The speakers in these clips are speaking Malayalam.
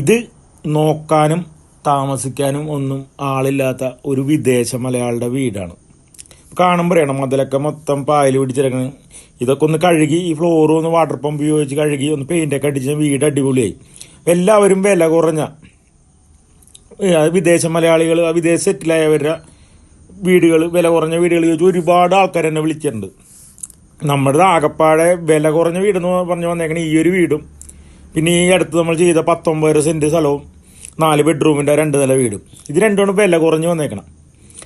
ഇത് നോക്കാനും താമസിക്കാനും ഒന്നും ആളില്ലാത്ത ഒരു വിദേശ മലയാളിയുടെ വീടാണ്. കാണുമ്പോൾ അറിയണം മതിലൊക്കെ മൊത്തം പായൽ പിടിച്ചിറങ്ങണം ഇതൊക്കെ ഒന്ന് കഴുകി ഈ ഫ്ലോറും ഒന്ന് വാട്ടർ പമ്പ് ഉപയോഗിച്ച് കഴുകി ഒന്ന് പെയിന്റൊക്കെ അടിച്ച് വീട് അടിപൊളിയായി. എല്ലാവരും വില കുറഞ്ഞ വിദേശ മലയാളികൾ ആ വിദേശ സെറ്റിലായവരുടെ വീടുകൾ വില കുറഞ്ഞ വീടുകൾ ചോദിച്ചു ഒരുപാട് ആൾക്കാർ എന്നെ വിളിച്ചിട്ടുണ്ട്. നമ്മുടെ ആകപ്പാടെ വില കുറഞ്ഞ വീടെന്ന് പറഞ്ഞു വന്നേക്കണേ ഈ ഒരു വീടും. പിന്നെ ഈ അടുത്ത് നമ്മൾ ചെയ്ത പത്തൊമ്പത് സെന്റ് സ്ഥലവും നാല് ബെഡ്റൂമിന്റെ രണ്ട് നില വീടും. ഇത് രണ്ടുമാണ് വില കുറഞ്ഞ് വന്നേക്കണം.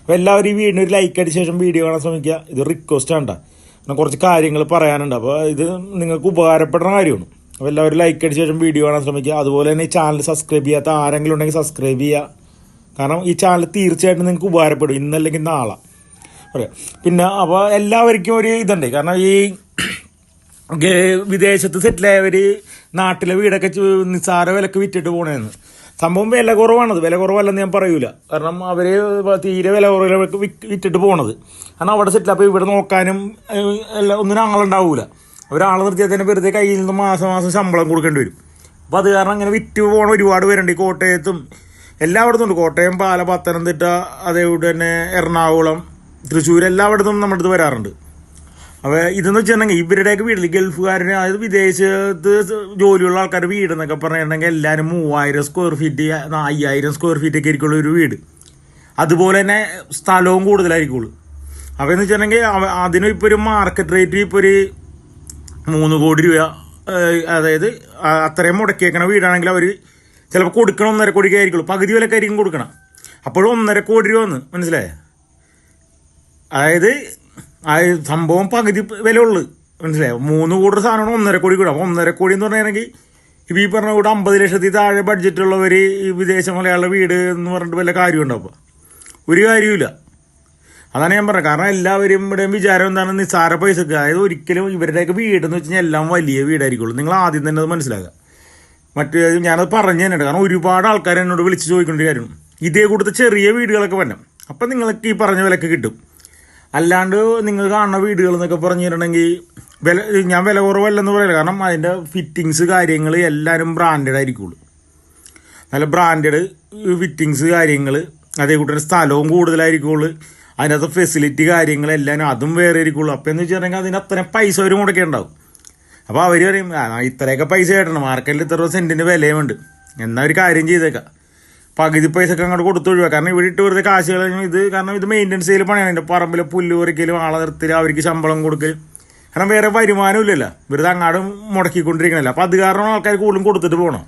അപ്പോൾ എല്ലാവരും ഈ വീടിന് ഒരു ലൈക്ക് അടിച്ച ശേഷം വീഡിയോ കാണാൻ ശ്രമിക്കുക. ഇത് റിക്വസ്റ്റ് ആണ് ട്ടോ. കാരണം കുറച്ച് കാര്യങ്ങൾ പറയാനുണ്ട്. അപ്പോൾ ഇത് നിങ്ങൾക്ക് ഉപകാരപ്പെടുന്ന കാര്യമാണ്. അപ്പോൾ എല്ലാവരും ലൈക്ക് അടിച്ച ശേഷം വീഡിയോ കാണാൻ ശ്രമിക്കുക. അതുപോലെ തന്നെ ഈ ചാനൽ സബ്സ്ക്രൈബ് ചെയ്യാത്ത ആരെങ്കിലും ഉണ്ടെങ്കിൽ സബ്സ്ക്രൈബ് ചെയ്യുക. കാരണം ഈ ചാനൽ തീർച്ചയായിട്ടും നിങ്ങൾക്ക് ഉപകാരപ്പെടും. ഇന്നല്ലെങ്കിൽ നാളെ. പറയാം. പിന്നെ അപ്പോൾ എല്ലാവർക്കും ഒരു ഇതുണ്ട്. കാരണം ഈ വിദേശത്ത് സെറ്റിലായവർ നാട്ടിലെ വീടൊക്കെ നിസ്സാര വിലക്ക് വിറ്റിട്ട് പോണേന്ന്. സംഭവം വില കുറവാണത് വില കുറവല്ലെന്ന് ഞാൻ പറയൂല. കാരണം അവർ തീരെ വില കുറവിലേക്ക് വിറ്റിട്ട് പോണത്. കാരണം അവിടെ സെറ്റിൽ അപ്പോൾ ഇവിടെ നോക്കാനും എല്ലാം ഒന്നിനും ആളുണ്ടാവില്ല ഒരാൾ നിർത്തിയാൽ തന്നെ വെറുതെ കയ്യിൽ നിന്ന് മാസം മാസം ശമ്പളം കൊടുക്കേണ്ടി വരും. അപ്പോൾ അത് കാരണം അങ്ങനെ വിറ്റ് പോകണം ഒരുപാട് പേരുണ്ട്. ഈ കോട്ടയത്തും എല്ലായിടത്തും ഉണ്ട് കോട്ടയം പാല പത്തനംതിട്ട അതേപോലെ തന്നെ എറണാകുളം തൃശ്ശൂർ എല്ലായിടത്തും നമ്മുടെ അടുത്ത് വരാറുണ്ട്. അപ്പോൾ ഇതെന്ന് വെച്ചിട്ടുണ്ടെങ്കിൽ ഇവരുടെയൊക്കെ വീട്ടിൽ ഗൾഫുകാരന് അതായത് വിദേശത്ത് ജോലിയുള്ള ആൾക്കാരുടെ വീട് എന്നൊക്കെ പറഞ്ഞിട്ടുണ്ടെങ്കിൽ എല്ലാവരും മൂവായിരം സ്ക്വയർ ഫീറ്റ് അയ്യായിരം സ്ക്വയർ ഫീറ്റ് ഒക്കെ ആയിരിക്കുള്ളൂ ഒരു വീട്. അതുപോലെ തന്നെ സ്ഥലവും കൂടുതലായിരിക്കുള്ളൂ. അപ്പോൾ എന്ന് വെച്ചിട്ടുണ്ടെങ്കിൽ അതിനും ഇപ്പോൾ ഒരു മാർക്കറ്റ് റേറ്റ് ഇപ്പോൾ ഒരു മൂന്ന് കോടി രൂപ അതായത് അത്രയും മുടക്കിയേക്കണ വീടാണെങ്കിൽ അവർ ചിലപ്പോൾ കൊടുക്കണം ഒന്നര കോടിക്ക് ആയിരിക്കുള്ളൂ. പകുതി വിലക്കായിരിക്കും കൊടുക്കണം. അപ്പോഴും ഒന്നര കോടി രൂപ വന്ന് മനസ്സിലായേ? അതായത് ആ സംഭവം പകുതി വില ഉള്ളു മനസ്സിലായോ? മൂന്ന് കോടി സാധനമാണ് ഒന്നര കോടി കൂടെ. അപ്പോൾ ഒന്നര കോടി എന്ന് പറഞ്ഞിട്ടുണ്ടെങ്കിൽ ഇപ്പോൾ ഈ പറഞ്ഞ കൂടെ അമ്പത് ലക്ഷത്തിൽ താഴെ ബഡ്ജറ്റുള്ളവർ ഈ വിദേശ മലയാള വീട് എന്ന് പറഞ്ഞിട്ട് വല്ല കാര്യമുണ്ടോ അപ്പോൾ ഒരു കാര്യമില്ല അതാണ് ഞാൻ പറഞ്ഞത്. കാരണം എല്ലാവരും ഇവിടെ വിചാരം എന്താണ്? നിസ്സാര പൈസക്ക്. അതായത് ഒരിക്കലും ഇവരുടെയൊക്കെ വീടെന്ന് വെച്ച് കഴിഞ്ഞാൽ എല്ലാം വലിയ വീടായിരിക്കുള്ളൂ. നിങ്ങൾ ആദ്യം തന്നെ അത് മനസ്സിലാക്കുക. മറ്റു ഞാനത് പറഞ്ഞു തന്നെയുണ്ട് കാരണം ഒരുപാട് ആൾക്കാർ എന്നോട് വിളിച്ച് ചോദിക്കേണ്ട കാര്യം. ഇതേ കൂട്ടത്തെ ചെറിയ വീടുകളൊക്കെ വരണം. അപ്പം നിങ്ങൾക്ക് ഈ പറഞ്ഞ വിലക്ക് കിട്ടും. അല്ലാണ്ട് നിങ്ങൾ കാണുന്ന വീടുകൾ എന്നൊക്കെ പറഞ്ഞിട്ടുണ്ടെങ്കിൽ വില ഞാൻ വില കുറവല്ലെന്ന് പറയില്ല. കാരണം അതിന്റെ ഫിറ്റിങ്സ് കാര്യങ്ങൾ എല്ലാവരും ബ്രാൻഡഡ് ആയിരിക്കുള്ളൂ. നല്ല ബ്രാൻഡഡ് ഫിറ്റിങ്സ് കാര്യങ്ങൾ അതേ കൂട്ടം സ്ഥലവും കൂടുതലായിരിക്കുള്ളൂ. അതിനകത്ത് ഫെസിലിറ്റി കാര്യങ്ങളെല്ലാം അതും വേറെ ആയിരിക്കുള്ളൂ. അപ്പോൾ എന്ന് വെച്ചിട്ടുണ്ടെങ്കിൽ അതിന് അത്രയും പൈസ അവർ മുടക്കിയുണ്ടാവും അപ്പോൾ അവർ പറയും "ആ, ഇത്രയൊക്കെ പൈസ കിട്ടണം. മാർക്കറ്റിൽ ഇത്ര സെന്റിന് വിലയുമുണ്ട്. എന്നാൽ ഒരു കാര്യം ചെയ്തേക്കാം. പകുതി പൈസ ഒക്കെ അങ്ങോട്ട് കൊടുത്തു ഒഴിവാ. കാരണം ഇവിടെ ഇട്ട് വെറുതെ കാശ് കളഞ്ഞു. ഇത് കാരണം ഇത് മെയിന്റെനൻസ് ചെയ്യൽ പണിയാണ്. എന്റെ പറമ്പിൽ പുല്ല് പറിക്കലും ആളെ നിർത്തൽ അവർക്ക് ശമ്പളം കൊടുക്കൽ കാരണം വേറെ വരുമാനം ഇല്ലല്ലോ. വെറുതെ അങ്ങാട് മുടക്കിക്കൊണ്ടിരിക്കണല്ലോ. അപ്പം അത് കാരണം ആൾക്കാർ കൂടുതലും കൊടുത്തിട്ട് പോകണം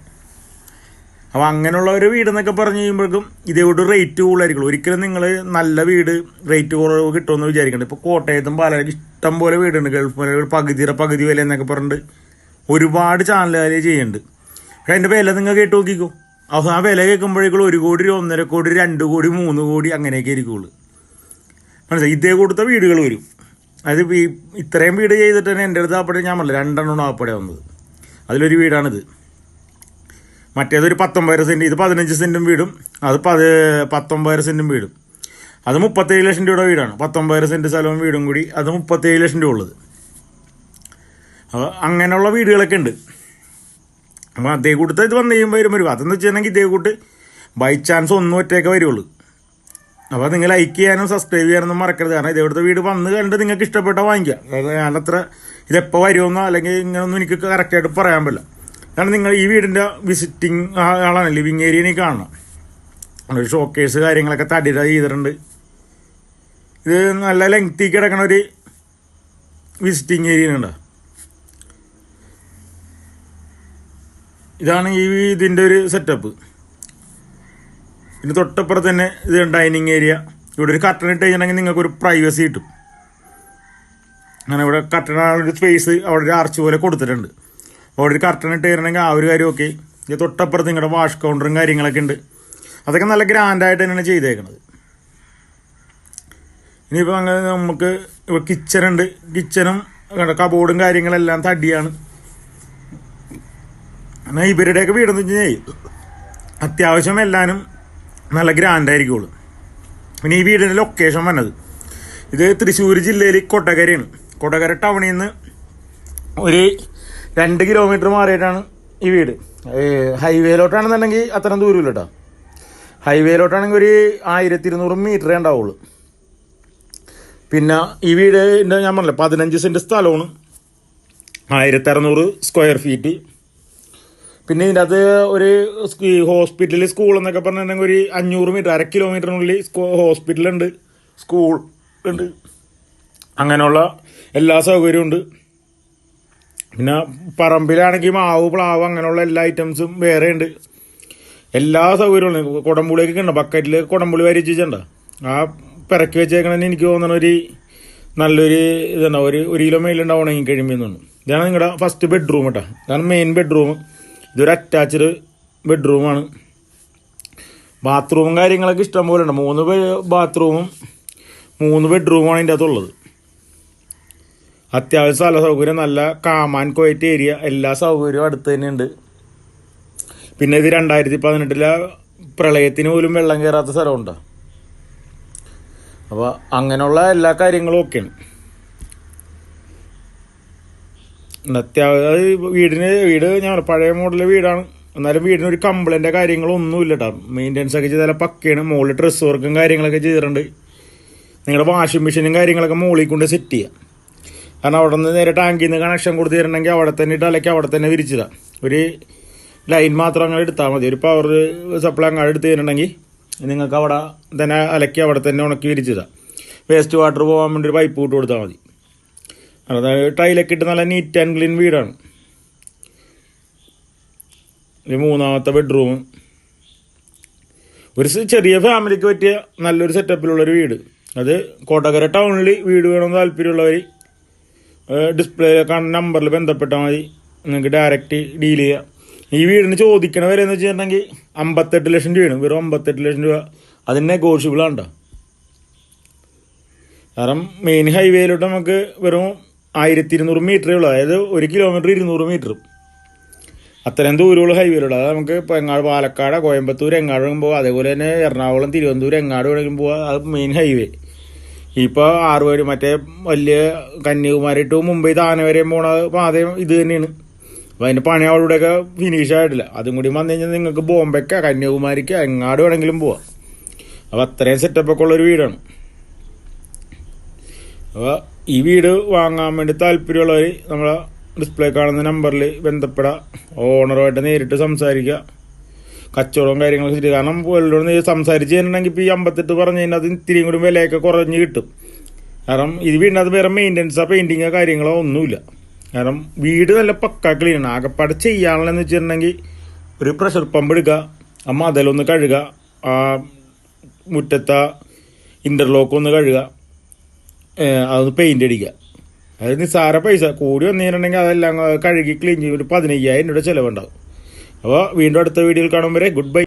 അപ്പോൾ അങ്ങനെയുള്ള ഒരു വീട് എന്നൊക്കെ പറഞ്ഞു കഴിയുമ്പോഴേക്കും ഇതേവിടെ റേറ്റ് കൂടുതലായിരിക്കും. ഒരിക്കലും നിങ്ങൾ നല്ല വീട് റേറ്റ് കുറവ് കിട്ടുമെന്ന് വിചാരിക്കണം ഇപ്പോൾ കോട്ടയത്തും പാലക്കാട് ഇഷ്ടം പോലെ വീടുണ്ട്. ഗൾഫ് പകുതിയുടെ പകുതി വില എന്നൊക്കെ പറഞ്ഞിട്ട് ഒരുപാട് ചാനലുകാർ ചെയ്യുന്നുണ്ട്. പക്ഷേ അതിന്റെ വില നിങ്ങൾ കേട്ട് നോക്കിക്കോ. അവസാനം ആ വില കേൾക്കുമ്പോഴേക്കും ഒരു കോടി രൂപ ഒന്നര കോടി രണ്ട് കോടി മൂന്ന് കോടി അങ്ങനെയൊക്കെ ആയിരിക്കുള്ളൂ. മനസ്സിലായി? ഇതേ കൊടുത്ത വീടുകൾ വരും. അത് ഈ ഇത്രയും വീട് ചെയ്തിട്ട് തന്നെ എന്റെ അടുത്ത് ആപ്പടെ ഞാൻ പറഞ്ഞില്ല രണ്ടെണ്ണം ആപ്പടെ വന്നത് അതിലൊരു വീടാണിത്. മറ്റേതൊരു പത്തൊമ്പതര സെന്റ് ഇത് പതിനഞ്ച് സെന്റും വീടും അത് പത് പത്തൊമ്പതര സെന്റും വീടും. അത് മുപ്പത്തേഴ് ലക്ഷം രൂപയുടെ വീടാണ്. പത്തൊമ്പതര സെന്റ് സ്ഥലവും വീടും കൂടി അത് മുപ്പത്തേഴ് ലക്ഷം രൂപ ഉള്ളത്. അപ്പോൾ അങ്ങനെയുള്ള വീടുകളൊക്കെ ഉണ്ട്. അപ്പോൾ അതേ കൂട്ടത്തെ ഇത് വന്നു കഴിയുമ്പോൾ വരും വരും. അതെന്ന് വെച്ചിട്ടുണ്ടെങ്കിൽ ഇതേ ബൈ ചാൻസ് ഒന്നും ഒറ്റയൊക്കെ വരുള്ളൂ. അപ്പോൾ നിങ്ങൾ ലൈക്ക് ചെയ്യാനും സബ്സ്ക്രൈബ് ചെയ്യാനൊന്നും മറക്കരുത്. കാരണം ഇതേവിടുത്തെ വീട് വന്ന് കണ്ട് നിങ്ങൾക്ക് ഇഷ്ടപ്പെട്ട വാങ്ങിക്കുക. അതായത് ഞാനത്ര ഇതെപ്പോൾ വരുമെന്നോ അല്ലെങ്കിൽ ഇങ്ങനൊന്നും എനിക്ക് കറക്റ്റായിട്ട് പറയാൻ പറ്റില്ല. കാരണം നിങ്ങൾ ഈ വീടിന്റെ വിസിറ്റിംഗ് ആളാണ് ലിവിങ് ഏരിയ എനിക്ക് കാണണം ഒരു ഷോക്കേഴ്സ് കാര്യങ്ങളൊക്കെ തടിയുടെ ചെയ്തിട്ടുണ്ട്. ഇത് നല്ല ലെങ്തി കിടക്കണ ഒരു വിസിറ്റിംഗ് ഏരിയ ഉണ്ട് ഇതാണ് ഈ ഇതിന്റെ ഒരു സെറ്റപ്പ് ഇതിന് തൊട്ടപ്പുറത്ത് തന്നെ ഇത് ഡൈനിങ് ഏരിയ ഇവിടെ ഒരു കട്ടൺ ഇട്ട് കഴിഞ്ഞിട്ടുണ്ടെങ്കിൽ നിങ്ങൾക്ക് ഒരു പ്രൈവസി കിട്ടും. അങ്ങനെ ഇവിടെ കട്ടണ ഒരു സ്പേസ് അവിടെ ഒരു ആർച്ച് പോലെ കൊടുത്തിട്ടുണ്ട്. അവിടെ ഒരു കർട്ടൺ ഇട്ട് കഴിഞ്ഞിട്ടുണ്ടെങ്കിൽ ആ ഒരു കാര്യം ഓക്കെ ഇത് തൊട്ടപ്പുറത്ത് നിങ്ങളുടെ വാഷ് കൗണ്ടറും കാര്യങ്ങളൊക്കെ ഉണ്ട്. അതൊക്കെ നല്ല ഗ്രാൻഡായിട്ട് തന്നെയാണ് ചെയ്തേക്കുന്നത് ഇനിയിപ്പോൾ അങ്ങനെ നമുക്ക് ഇപ്പോൾ കിച്ചൺ ഉണ്ട്. കിച്ചണും കബോർഡും കാര്യങ്ങളെല്ലാം തടിയാണ്. എന്നാൽ ഇവരുടെയൊക്കെ വീടെന്ന് വെച്ച് കഴിഞ്ഞാൽ അത്യാവശ്യം എല്ലാവരും നല്ല ഗ്രാൻഡ് ആയിരിക്കുള്ളൂ പിന്നെ ഈ വീടിന്റെ ലൊക്കേഷൻ വന്നത് ഇത് തൃശ്ശൂർ ജില്ലയിൽ കൊട്ടകരയാണ് കൊട്ടകര ടൗണിൽ നിന്ന് ഒരു രണ്ട് കിലോമീറ്റർ മാറിയിട്ടാണ് ഈ വീട്. ഹൈവേയിലോട്ടാണെന്നുണ്ടെങ്കിൽ അത്രയും ദൂരമില്ല കേട്ടോ ഹൈവേയിലോട്ടാണെങ്കിൽ ഒരു ആയിരത്തി ഇരുന്നൂറ് മീറ്ററേ ഉണ്ടാവുള്ളൂ. പിന്നെ ഈ വീട് ഞാൻ പറഞ്ഞില്ല പതിനഞ്ച് സെന്റ് സ്ഥലമാണ്. ആയിരത്തി അറുന്നൂറ് സ്ക്വയർ ഫീറ്റ് പിന്നെ ഇതിന്റെ അത് ഒരു ഹോസ്പിറ്റൽ സ്കൂൾ എന്നൊക്കെ പറഞ്ഞിട്ടുണ്ടെങ്കിൽ ഒരു അഞ്ഞൂറ് മീറ്റർ അര കിലോമീറ്ററിനുള്ളിൽ ഹോസ്പിറ്റലുണ്ട്. സ്കൂൾ ഉണ്ട്. അങ്ങനെയുള്ള എല്ലാ സൗകര്യവും ഉണ്ട്. പിന്നെ പറമ്പിലാണെങ്കിൽ മാവ് പ്ലാവ് അങ്ങനെയുള്ള എല്ലാ ഐറ്റംസും വേറെ ഉണ്ട്. എല്ലാ സൗകര്യവും കുടംപുളിയൊക്കെ ഉണ്ട്. ബക്കറ്റിൽ കുടംപുളി വരിച്ചിട്ടുണ്ടോ ആ പിറക്കി വെച്ചേക്കണതിന് എനിക്ക് തോന്നണ ഒരു നല്ലൊരു ഇതുണ്ടാവും ഒരു ഒരു കിലോ മേലുണ്ടാവണമെങ്കിൽ കഴിയുമ്പോൾ ഇതാണ് നിങ്ങളുടെ ഫസ്റ്റ് ബെഡ്റൂം കേട്ടോ ഇതാണ് മെയിൻ ബെഡ്റൂം ഇതൊരു അറ്റാച്ച്ഡ് ബെഡ്റൂമാണ് ബാത്റൂമും കാര്യങ്ങളൊക്കെ ഇഷ്ടം പോലെ ഉണ്ട്. മൂന്ന് ബാത്റൂമും മൂന്ന് ബെഡ്റൂമാണ് ഇതിന്റെ അകത്തുള്ളത്. അത്യാവശ്യം സ്ഥല സൗകര്യം നല്ല കാമാൻ കോയറ്റ് ഏരിയ എല്ലാ സൗകര്യവും അടുത്ത് തന്നെ ഉണ്ട്. പിന്നെ ഇത് രണ്ടായിരത്തി പതിനെട്ടിലെ പ്രളയത്തിന് പോലും വെള്ളം കയറാത്ത സ്ഥലമുണ്ടോ. അപ്പോൾ അങ്ങനെയുള്ള എല്ലാ കാര്യങ്ങളും ഒക്കെയാണ് അത്യാവശ്യം വീടിന് വീട് ഞാൻ പഴയ മോഡൽ വീടാണ്. എന്നാലും വീടിന് ഒരു കംപ്ലൈന്റ് കാര്യങ്ങളൊന്നും ഇല്ല കേട്ടോ മെയിന്റെനൻസ് ഒക്കെ ചെയ്താൽ പക്കയാണ്. മുകളിൽ ഡ്രസ്സ് വർക്കും കാര്യങ്ങളൊക്കെ ചെയ്തിട്ടുണ്ട്. നിങ്ങളുടെ വാഷിംഗ് മെഷീനും കാര്യങ്ങളൊക്കെ മുകളിൽ കൊണ്ട് സെറ്റ് ചെയ്യാം. കാരണം അവിടെ നിന്ന് നേരെ ടാങ്കിൽ നിന്ന് കണക്ഷൻ കൊടുത്ത് തരണമെങ്കിൽ അവിടെ തന്നെ ഇട്ട് അല്ലെങ്കിൽ അവിടെ തന്നെ വിരിച്ചതാണ് ഒരു ലൈൻ മാത്രം അങ്ങനെ എടുത്താൽ മതി. ഒരു പവർ സപ്ലൈ അങ്ങനെ എടുത്ത് തരണമെങ്കിൽ നിങ്ങൾക്ക് അവിടെ തന്നെ അലക്കി അവിടെ തന്നെ ഉണക്കി വിരിച്ചതാണ് വേസ്റ്റ് വാട്ടർ പോകാൻ വേണ്ടി ഒരു പൈപ്പ് ഇട്ട് കൊടുത്താൽ മതി. അതായത് ടൈലൊക്കെ ഇട്ട് നല്ല നീറ്റ് ആൻഡ് ക്ലീൻ വീടാണ്. ഒരു മൂന്നാമത്തെ ബെഡ്റൂം ഒരു ചെറിയ ഫാമിലിക്ക് പറ്റിയ നല്ലൊരു സെറ്റപ്പിലുള്ളൊരു വീട്. അത് കോട്ടക്കര ടൗണിൽ വീട് വേണമെന്ന് താല്പര്യമുള്ളവർ ഡിസ്പ്ലേ കാണുന്ന നമ്പറിൽ ബന്ധപ്പെട്ടാൽ മതി. നിങ്ങൾക്ക് ഡയറക്റ്റ് ഡീൽ ചെയ്യാം. ഈ വീടിന് ചോദിക്കണ വില വെച്ചിട്ടുണ്ടെങ്കിൽ അമ്പത്തെട്ട് ലക്ഷം രൂപയാണ്. വെറും അമ്പത്തെട്ട് ലക്ഷം രൂപ. അതിന് ട്ടോ. കാരണം മെയിൻ ഹൈവേയിലോട്ട് നമുക്ക് വെറും ആയിരത്തി ഇരുന്നൂറ് മീറ്ററേ ഉള്ളൂ. അതായത് ഒരു കിലോമീറ്റർ ഇരുന്നൂറ് മീറ്റർ അത്രയും ദൂരമുള്ള ഹൈവേയിലുള്ള അത് നമുക്ക് ഇപ്പോൾ എങ്ങാട് പാലക്കാട് കോയമ്പത്തൂർ എങ്ങാട് പോകാം അതേപോലെ തന്നെ എറണാകുളം തിരുവനന്തപുരം എങ്ങാട് വേണമെങ്കിലും പോകാം അത് മെയിൻ ഹൈവേ ഇപ്പോൾ ആറ് പേര് മറ്റേ വലിയ കന്യാകുമാരി ടു മുംബൈ താനെ വരെ പോണ പാതയും ഇത് തന്നെയാണ്. അപ്പോൾ അതിന്റെ പണി അവിടെയൊക്കെ ഫിനിഷ് ആയിട്ടില്ല. അതും കൂടി വന്നു കഴിഞ്ഞാൽ നിങ്ങൾക്ക് ബോംബെക്കോ കന്യാകുമാരിക്കോ എങ്ങാട് വേണമെങ്കിലും പോവാം. അപ്പോൾ അത്രയും സെറ്റപ്പൊക്കെ ഉള്ളൊരു വീടാണ്. അപ്പോൾ ഈ വീട് വാങ്ങാൻ വേണ്ടി താല്പര്യമുള്ളവർ നമ്മളെ ഡിസ്പ്ലേ കാണുന്ന നമ്പറിൽ ബന്ധപ്പെടാം. ഓണറുമായിട്ട് നേരിട്ട് സംസാരിക്കുക. കച്ചവടവും കാര്യങ്ങളൊക്കെ ശരി കാരണം പുള്ളിയോട് സംസാരിച്ച് കഴിഞ്ഞിട്ടുണ്ടെങ്കിൽ ഇപ്പോൾ ഈ അമ്പത്തെട്ട് പറഞ്ഞു കഴിഞ്ഞാൽ അത് ഇത്തിരിയും കൂടി വിലയൊക്കെ കുറഞ്ഞ് കിട്ടും. കാരണം ഇത് വീടിനകത്ത് വേറെ മെയിന്റനൻസോ പെയിന്റിങ്ങോ കാര്യങ്ങളോ ഒന്നുമില്ല. കാരണം വീട് നല്ല പക്ക ക്ലീനാണ് ആകെപ്പാട് ചെയ്യാനുള്ളതെന്ന് വെച്ചിട്ടുണ്ടെങ്കിൽ ഒരു പ്രഷർ പമ്പ് എടുക്കുക ആ മതലൊന്ന് കഴുകുക ആ മുറ്റത്തെ ഇന്റർലോക്ക് ഒന്ന് കഴുകുക. അതൊന്ന് പെയിന്റ് അടിക്കുക. അത് നിസ്സാര പൈസ കൂടി വന്നിട്ടുണ്ടെങ്കിൽ അതെല്ലാം കഴുകി ക്ലീൻ ചെയ്യും ഒരു പതിനയ്യായിരം രൂപ ചിലവുണ്ടാവും. അപ്പോൾ വീണ്ടും അടുത്ത വീഡിയോയിൽ കാണുമ്പോൾ ഗുഡ് ബൈ